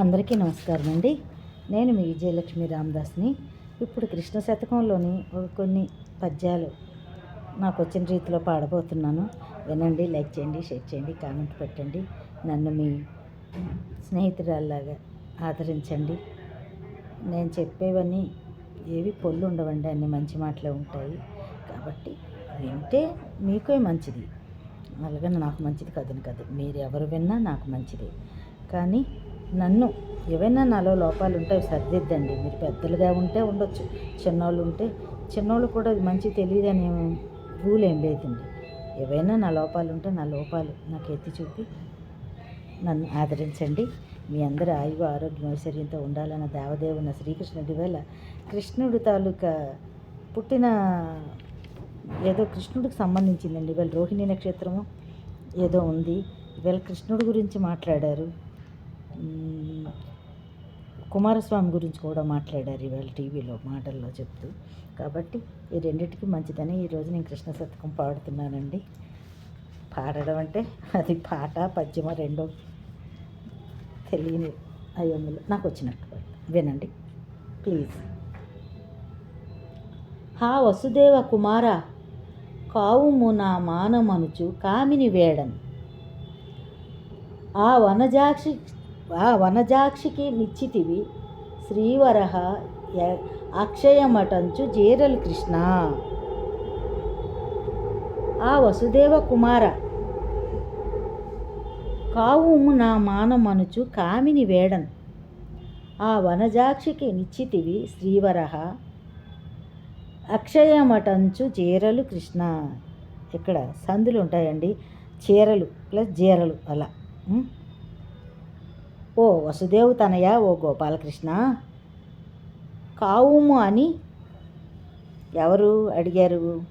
అందరికీ నమస్కారం అండి నేను మీ విజయలక్ష్మి రామదాస్ని. ఇప్పుడు కృష్ణ శతకంలోని కొన్ని పద్యాలు నాకు వచ్చిన రీతిలో పాడబోతున్నాను. వినండి లైక్ చేయండి షేర్ చేయండి కామెంట్ పెట్టండి. నన్ను మీ స్నేహితురాల్లాగా ఆదరించండి. నేను చెప్పేవన్నీ ఏవి పొల్లు ఉండవండి అన్ని మంచి మాటలే ఉంటాయి. కాబట్టి వింటే మీకే మంచిది. అలాగే నాకు మంచిది కదని కాదు. మీరు ఎవరు విన్నా నాకు మంచిది. కానీ నన్ను ఏవైనా నాలో లోపాలు ఉంటే అవి సర్దిద్దండి. మీరు పెద్దలుగా ఉంటే ఉండొచ్చు. చిన్నోళ్ళు ఉంటే చిన్నోళ్ళు కూడా అది మంచి తెలియదు రూల్ ఏం లేదండి. ఏవైనా నా లోపాలు ఉంటే నా లోపాలు నాకు ఎత్తి చూపి నన్ను ఆదరించండి. మీ అందరి ఆయువు ఆరోగ్యం ఐశ్వర్యంతో ఉండాలన్న దేవదేవున శ్రీకృష్ణుడి వేళ కృష్ణుడు తాలూకా పుట్టిన ఏదో కృష్ణుడికి సంబంధించిందండి. ఇవాళ రోహిణి నక్షత్రము ఏదో ఉంది. ఇవాళ కృష్ణుడి గురించి మాట్లాడారు. కుమారస్వామి గురించి కూడా మాట్లాడారు ఇవాళ టీవీలో మాటల్లో చెప్తూ. కాబట్టి ఈ రెండింటికి మంచిదని ఈరోజు నేను కృష్ణ శతకం పాడుతున్నానండి. పాడడం అంటే అది పాట పద్యమ రెండో తెలియని అయ్యమ్మలు నాకు వచ్చినట్టు వినండి. ప్లీజ్. హా వసుదేవ కుమార కావుము నా మానమనుచు కామిని వేడన్. ఆ వనజాక్షి ఆ వనజాక్షికి నిచ్చితివి. శ్రీవరహ అక్షయమటంచు జీరలు కృష్ణ. ఆ వసుదేవ కుమార కావుము నా మానమనుచు కామిని వేడన్. ఆ వనజాక్షికి నిచ్చితివి శ్రీవరహ అక్షయమటంచు చీరలు కృష్ణ. ఇక్కడ సందులు ఉంటాయండి చీరలు ప్లస్ జీరలు అలా. ఓ వసుదేవ్ తనయ? ఓ గోపాలకృష్ణ. కావుము అని ఎవరు అడిగారు?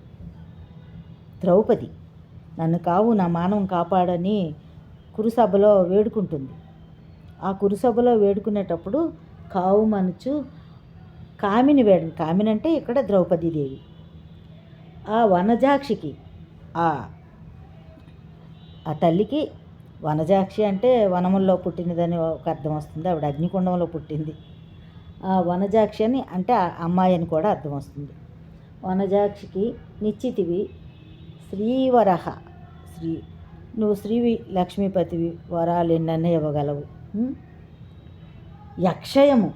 ద్రౌపది. నన్ను కావు నా మానవం కాపాడని కురుసభలో వేడుకుంటుంది. ఆ కురుసభలో వేడుకునేటప్పుడు కావు మనుచు కామిని వేడు కామిని అంటే ఇక్కడ ద్రౌపదీదేవి. ఆ వనజాక్షికి ఆ ఆ తల్లికి వనజాక్షి అంటే వనముల్లో పుట్టినదని ఒక అర్థం వస్తుంది. ఆవిడ అగ్నికుండంలో పుట్టింది. ఆ వనజాక్షి అని అంటే అమ్మాయి అని కూడా అర్థం వస్తుంది. వనజాక్షికి నిశ్చితివి శ్రీవరహ. శ్రీ నువ్వు శ్రీవి లక్ష్మీపతివి వరాలు ఎన్నన్నీ ఇవ్వగలవు. యక్షయము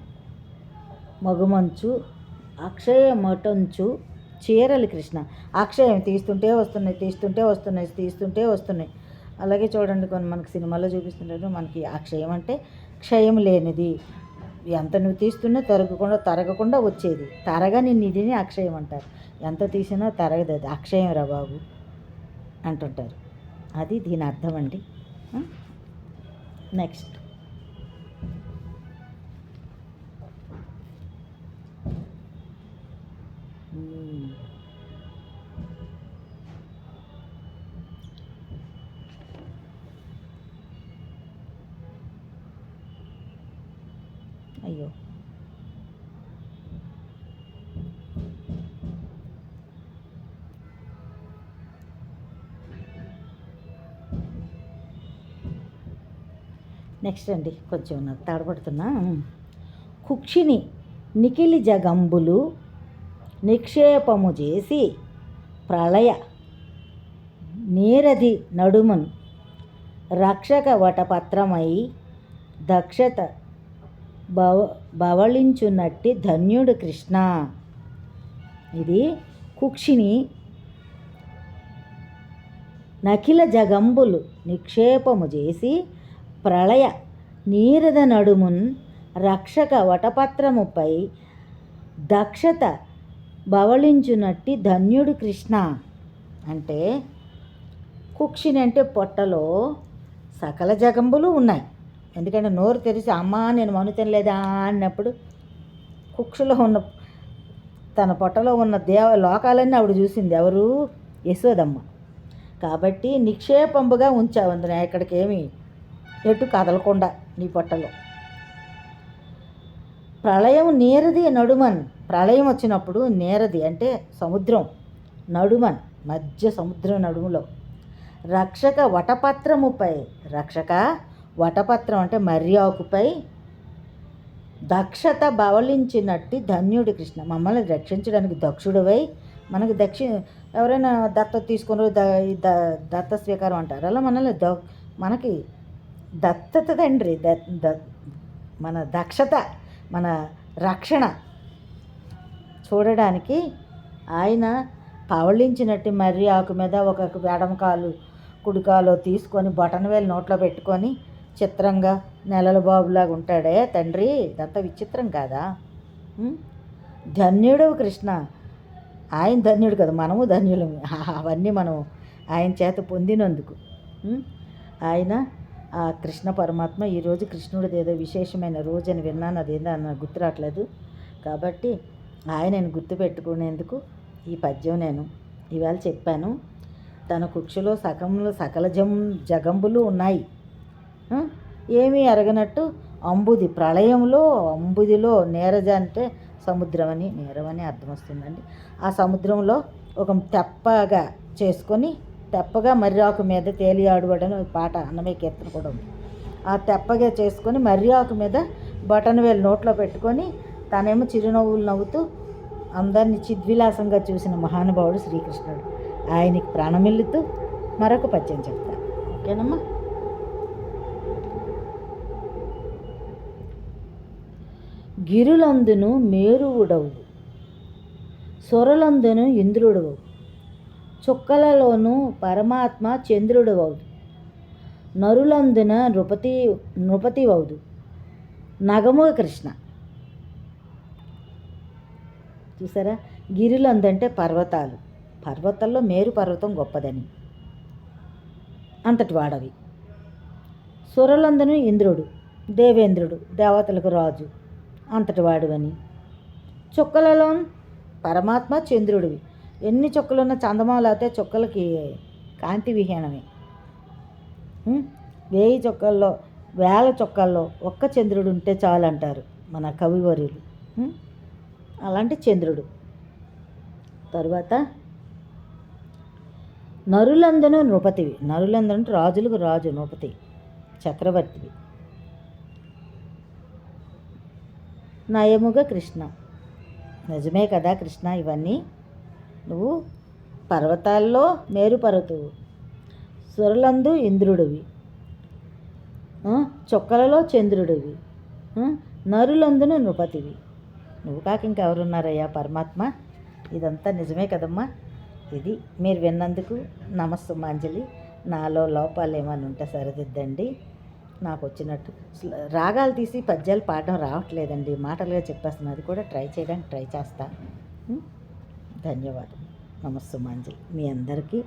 మగుమంచు అక్షయమటంచు చీరలు కృష్ణ. అక్షయం తీస్తుంటే వస్తున్నాయి తీస్తుంటే వస్తున్నాయి తీస్తుంటే వస్తున్నాయి. అలాగే చూడండి కొన్ని మనకి సినిమాలో చూపిస్తుంటారు మనకి అక్షయం అంటే క్షయం లేనిది. ఎంత నువ్వు తీస్తున్నా తరగకుండా తరగకుండా వచ్చేది. తరగని నిధిని అక్షయం అంటారు. ఎంత తీసినా తరగదు అది. అక్షయం రా బాబు అంటుంటారు. అది దీని అర్థం అండి. నెక్స్ట్. Mm. నెక్స్ట్ అండి కొంచెం నాకు తడబడుతున్నా. కుక్షిని నిఖిలి జగంబులు నిక్షేపము చేసి ప్రళయ నీరది నడుమన్ రక్షక వటపత్రమై దక్షత బవ బవళించున్నట్టి ధన్యుడు కృష్ణ. ఇది కుక్షిని నకిల జగంబులు నిక్షేపము చేసి ప్రళయ నీరద నడుమున్ రక్షక వటపత్రముపై దక్షత బవళించునట్టి ధన్యుడు కృష్ణ. అంటే కుక్షిని అంటే పొట్టలో సకల జగంబులు ఉన్నాయి. ఎందుకంటే నోరు తెరిచి అమ్మా నేను మను తినలేదా? అన్నప్పుడు కుక్షులో ఉన్న తన పొట్టలో ఉన్న దేవ లోకాలన్నీ ఆవిడ చూసింది. ఎవరు? యశోదమ్మ. కాబట్టి నిక్షేపంబుగా ఉంచావు అందున ఎక్కడికి ఎటు కదలకుండా నీ పొట్టలో. ప్రళయం నీరది నడుమన్. ప్రళయం వచ్చినప్పుడు నీరది అంటే సముద్రం. నడుమన్ మధ్య సముద్రం నడుములో. రక్షక వటపత్రముపై. రక్షక వటపత్రం అంటే మర్రి దక్షత బవలించినట్టి ధన్యుడి కృష్ణ. మమ్మల్ని రక్షించడానికి దక్షుడువై. మనకి దక్షి ఎవరైనా దత్త తీసుకుని ద దత్త స్వీకారం అంటారు. అలా మనల్ని ద మనకి దత్తత తండ్రి ద మన దక్షత మన రక్షణ. చూడడానికి ఆయన పవళించినట్టు మర్రి ఆకు మీద ఒక ఎడమ కాలు కుడికాలు తీసుకొని బటన్ వేలు నోట్లో పెట్టుకొని చిత్రంగా నెలల బాబులాగా ఉంటాడే తండ్రి. ఇదంతా విచిత్రం కాదా? ధన్యుడు కృష్ణ. ఆయన ధన్యుడు కదా మనము ధన్యులం అవన్నీ మనం ఆయన చేత పొందినందుకు. ఆయన ఆ కృష్ణ పరమాత్మ ఈరోజు కృష్ణుడిది ఏదో విశేషమైన రోజు అని విన్నాను. అదేందో నాకు గుర్తు రావట్లేదు. కాబట్టి ఆయనను గుర్తుపెట్టుకునేందుకు ఈ పద్యం నేను ఇవాళ చెప్పాను. తన కుక్షలో సకంలో సకల జం జగంబులు ఉన్నాయి. ఏమీ అరగనట్టు అంబుది ప్రళయంలో అంబుదిలో నీరజ అంటే సముద్రం అని నేరం అని అర్థం వస్తుందండి. ఆ సముద్రంలో ఒక తెప్పగా చేసుకొని తెప్పగా మర్రాకు మీద తేలియాడు ఆడువాడని ఒక పాట అన్నమే కీర్తన కూడా ఉంది. ఆ తెప్పగా చేసుకొని మర్రాకు మీద బటన్ వేలు నోట్లో పెట్టుకొని తనేమో చిరునవ్వులు నవ్వుతూ అందరినీ చిద్విలాసంగా చూసిన మహానుభావుడు శ్రీకృష్ణుడు. ఆయనకి ప్రాణమిల్లుతూ మరొక పద్యం చెప్తా. ఓకేనమ్మా? గిరులందును మేరువుడవు సొరలందును ఇంద్రుడవు. చుక్కలలోను పరమాత్మ చంద్రుడవవు నరులందున నృపతి నృపతివవుదు నగము కృష్ణ. చూసారా? గిరిలందంటే పర్వతాలు. పర్వతాల్లో మేరు పర్వతం గొప్పదని. అంతటి వాడవి. సురలందను ఇంద్రుడు దేవేంద్రుడు దేవతలకు రాజు. అంతటి వాడువని. చుక్కలలో పరమాత్మ చంద్రుడివి. ఎన్ని చుక్కలున్న చందమాలు అయితే చుక్కలకి కాంతి విహీనమే. వేయి చుక్కల్లో వేల చుక్కల్లో ఒక్క చంద్రుడు ఉంటే చాలు అంటారు మన కవివర్యులు అలాంటి చంద్రుడు. తరువాత నరులందను నృపతివి. నరులందను అంటే రాజులకు రాజు నృపతి చక్రవర్తివి. నయముగా కృష్ణ. నిజమే కదా కృష్ణ ఇవన్నీ? నువ్వు పర్వతాల్లో మేరుపరతువు సురలందు ఇంద్రుడివి. చుక్కలలో చొక్కలలో చంద్రుడివి. నరులందును నృపతివి. నువ్వు కాక ఇంకెవరున్నారయ్యా పరమాత్మ? ఇదంతా నిజమే కదమ్మా. ఇది మీరు విన్నందుకు నమస్సుమాంజలి. నాలో లోపాలు ఏమైనా ఉంటే సరిదిద్దండి. నాకు వచ్చినట్టు రాగాలు తీసి పద్యాలు పాడడం రావట్లేదండి. మాటలుగా చెప్పేస్తున్నా. అది కూడా ట్రై చేయడానికి ట్రై చేస్తా. ధన్యవాదాలు. నమస్తే నమస్తమాంజలి మీ అందరికీ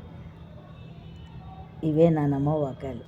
ఇవే నా నమోవాకాలు